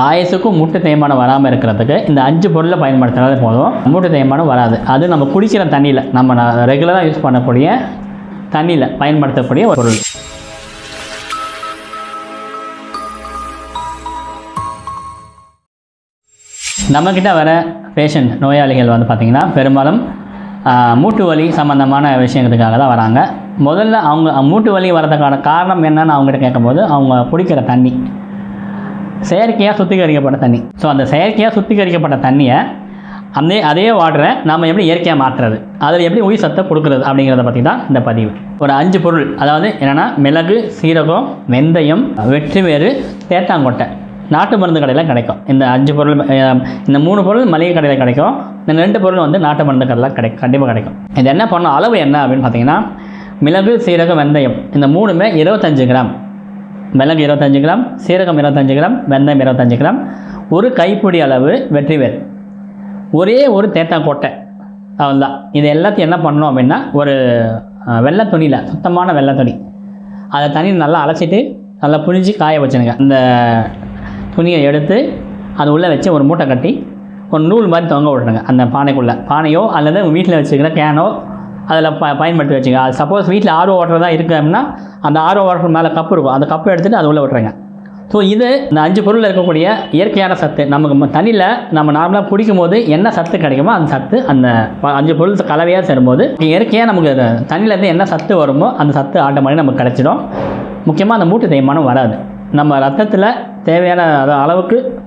ஆயசுக்கும் மூட்டு தேய்மானம் வராமல் இருக்கிறதுக்கு இந்த அஞ்சு பொருளை பயன்படுத்தினாலே போதும். மூட்டு தேய்மானம் வராது. அது நம்ம குடிக்கிற தண்ணியில் நம்ம ரெகுலராக யூஸ் பண்ணக்கூடிய தண்ணியில் பயன்படுத்தக்கூடிய ஒரு பொருள். நம்மக்கிட்ட வர பேஷண்ட் நோயாளிகள் வந்து பார்த்திங்கன்னா பெரும்பாலும் மூட்டு வலி சம்மந்தமான விஷயங்களுக்காக தான் வராங்க. முதல்ல அவங்க மூட்டு வலி வரதுக்கான காரணம் என்னன்னு அவங்ககிட்ட கேட்கும்போது அவங்க குடிக்கிற தண்ணி. செயற்கையாக சுத்திகரிக்கப்பட்ட தண்ணி. ஸோ அந்த செயற்கையாக சுத்திகரிக்கப்பட்ட தண்ணியை அந்த அதே வாட்டரை நாம் எப்படி இயற்கையாக மாற்றுறது அதில் எப்படி உயிர் சத்தை கொடுக்குறது அப்படிங்கிறத பற்றி தான் இந்த பதிவு. ஒரு அஞ்சு பொருள். அதாவது என்னென்னா மிளகு சீரகம் வெந்தயம் வெற்றிவேறு தேட்டாங்கொட்டை நாட்டு மருந்து கடையில் கிடைக்கும். இந்த அஞ்சு பொருள் இந்த மூணு பொருள் மளிகை கடையில் கிடைக்கும். இந்த ரெண்டு பொருள் வந்து நாட்டு மருந்து கடையில் கிடைக்கும் கண்டிப்பாக கிடைக்கும். இது என்ன பண்ணணும் அளவு என்ன அப்படின்னு பார்த்தீங்கன்னா மிளகு சீரகம் வெந்தயம் இந்த மூணுமே இருபத்தஞ்சு கிராம். மிளகு இருபத்தஞ்சு கிராம் சீரகம் இருபத்தஞ்சு கிராம் வெந்தயம் இருபத்தஞ்சு கிராம். ஒரு கைப்பிடி அளவு வெற்றிவேர் ஒரே ஒரு தேத்தாங்கொட்டை அவ்வளோதான் இது எல்லாத்தையும் என்ன பண்ணணும் அப்படின்னா ஒரு வெள்ளை துணியில் சுத்தமான வெள்ளை துணி. அதை தண்ணி நல்லா அலசிட்டு நல்லா புழிஞ்சு காய வச்சுருங்க. அந்த துணியை எடுத்து அது உள்ளே வச்சு ஒரு மூட்டை கட்டி ஒரு நூல் மாதிரி தொங்க விட்ருங்க அந்த பானைக்குள்ளே. பானையோ அல்லது உங்கள் வீட்டில் வச்சுக்கிற கேனோ அதில் ப பயன்படுத்தி வச்சுங்க. அது சப்போஸ் வீட்டில் ஆர்வம் வாட்டர் தான் இருக்குது அப்படின்னா அந்த ஆர்வம் வாட்டர் மேலே கப்பு இருக்கும். அந்த கப்பை எடுத்துகிட்டு அது உள்ளே விட்டுருங்க. ஸோ இது இந்த அஞ்சு பொருளில் இருக்கக்கூடிய இயற்கையான சத்து. நமக்கு தண்ணியில் நம்ம நார்மலாக குடிக்கும் போது என்ன சத்து கிடைக்குமோ அந்த சத்து அந்த அஞ்சு பொருள் கலவையாக சேரும்போது இயற்கையாக நமக்கு தண்ணியிலேருந்து என்ன சத்து வருமோ அந்த சத்து ஆட்டோமேட்டிக் நமக்கு கிடச்சிடும். முக்கியமாக அந்த மூட்டு தேய்மானம் வராது. நம்ம ரத்தத்தில் தேவையான அத- அளவுக்கு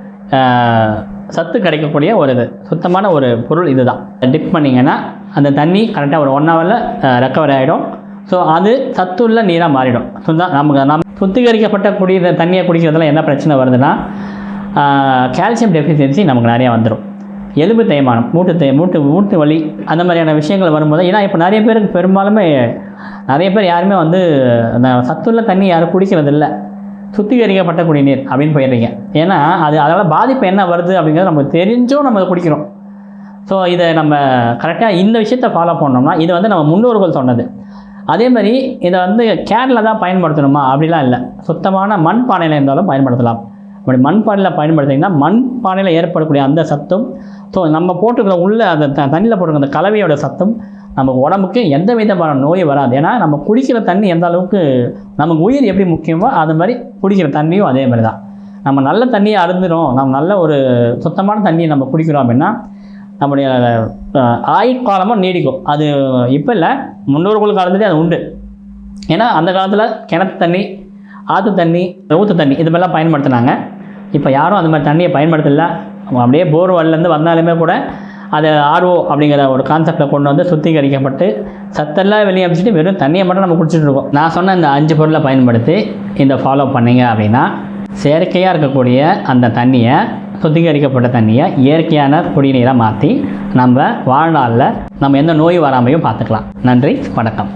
சத்து கிடைக்கக்கூடிய ஒரு இது சுத்தமான ஒரு பொருள் இதுதான். டிப் பண்ணிங்கன்னா அந்த தண்ணி கரெக்டாக ஒரு ஒன் ஹவரில் ரெக்கவர் ஆகிடும் ஸோ அது சத்துள்ள நீராக மாறிடும். சுத்தம் நமக்கு நம்ம சுத்திகரிக்கப்பட்ட குடிக்கிற தண்ணியை குடிக்கிறதுல என்ன பிரச்சனை வருதுன்னா கால்சியம் டெஃபிஷியன்சி நமக்கு நிறையா வந்துடும் எலும்பு தேய்மானம் மூட்டு தே மூட்டு மூட்டு வலி அந்த மாதிரியான விஷயங்கள் வரும்போது ஏன்னா இப்போ நிறைய பேருக்கு பெரும்பாலுமே நிறைய பேர் யாருமே வந்து அந்த சத்துள்ள தண்ணி யாரும் குடிக்கிறது இல்லை சுத்திகரிக்கப்பட்ட குடிநீர் அப்படின்னு போயிடுறீங்க. ஏன்னா அது அதனால் பாதிப்பு என்ன வருது அப்படிங்கிறது நமக்கு தெரிஞ்சும் நம்ம குடிக்கிறோம். ஸோ இதை நம்ம கரெக்டாக இந்த விஷயத்தை ஃபாலோ பண்ணோம்னா இது வந்து நம்ம முன்னோர்கள் சொன்னது. அதே மாதிரி இதை வந்து கேனில் தான் பயன்படுத்தணுமா? அப்படிலாம் இல்லை. சுத்தமான மண் பானையில் இருந்தாலும் பயன்படுத்தலாம். அப்படி மண் பானையில் பயன்படுத்திங்கன்னா மண் பானையில் ஏற்படக்கூடிய அந்த சத்தும் ஸோ நம்ம போட்டுக்கிற உள்ள அந்த த தண்ணியில் போட்டுக்கிற அந்த கலவையோட சத்தும் நம்ம உடம்புக்கு எந்த விதமான நோய் வராது. ஏன்னா நம்ம குடிக்கிற தண்ணி எந்த அளவுக்கு நமக்கு உயிர் எப்படி முக்கியமோ அது மாதிரி குடிக்கிற தண்ணியும் அதே மாதிரி தான். நம்ம நல்ல தண்ணியை அருந்துடும் நம்ம நல்ல ஒரு சுத்தமான தண்ணியை நம்ம குடிக்கிறோம் அப்படின்னா நம்முடைய ஆயுட்காலமும் நீடிக்கும். அது இப்போ இல்லை முன்னோர்கள் காலத்துலேயே அது உண்டு. ஏன்னா அந்த காலத்தில் கிணத்து தண்ணி ஆற்று தண்ணி ஊற்று தண்ணி இது மாதிரிலாம் பயன்படுத்தினாங்க. இப்போ யாரும் அந்த மாதிரி தண்ணியை பயன்படுத்தல. அப்படியே போர் வெள்ளேருந்து வந்தாலுமே கூட அது ஆர்ஓ அப்படிங்கிற ஒரு கான்செப்டை கொண்டு வந்து சுத்திகரிக்கப்பட்டு சத்தெல்லாம் வெளியே அமைச்சிட்டு வெறும் தண்ணியை மட்டும் நம்ம குடிச்சிட்டு இருக்கோம். நான் சொன்ன இந்த அஞ்சு பொருளை பயன்படுத்தி இந்த ஃபாலோ பண்ணீங்க அப்படின்னா செயற்கையாக இருக்கக்கூடிய அந்த தண்ணியை சுத்திகரிக்கப்பட்ட தண்ணியை இயற்கையான குடிநீராக மாற்றி நம்ம வாழ்நாளில் நம்ம எந்த நோய் வராமையும் பார்த்துக்கலாம். நன்றி வணக்கம்.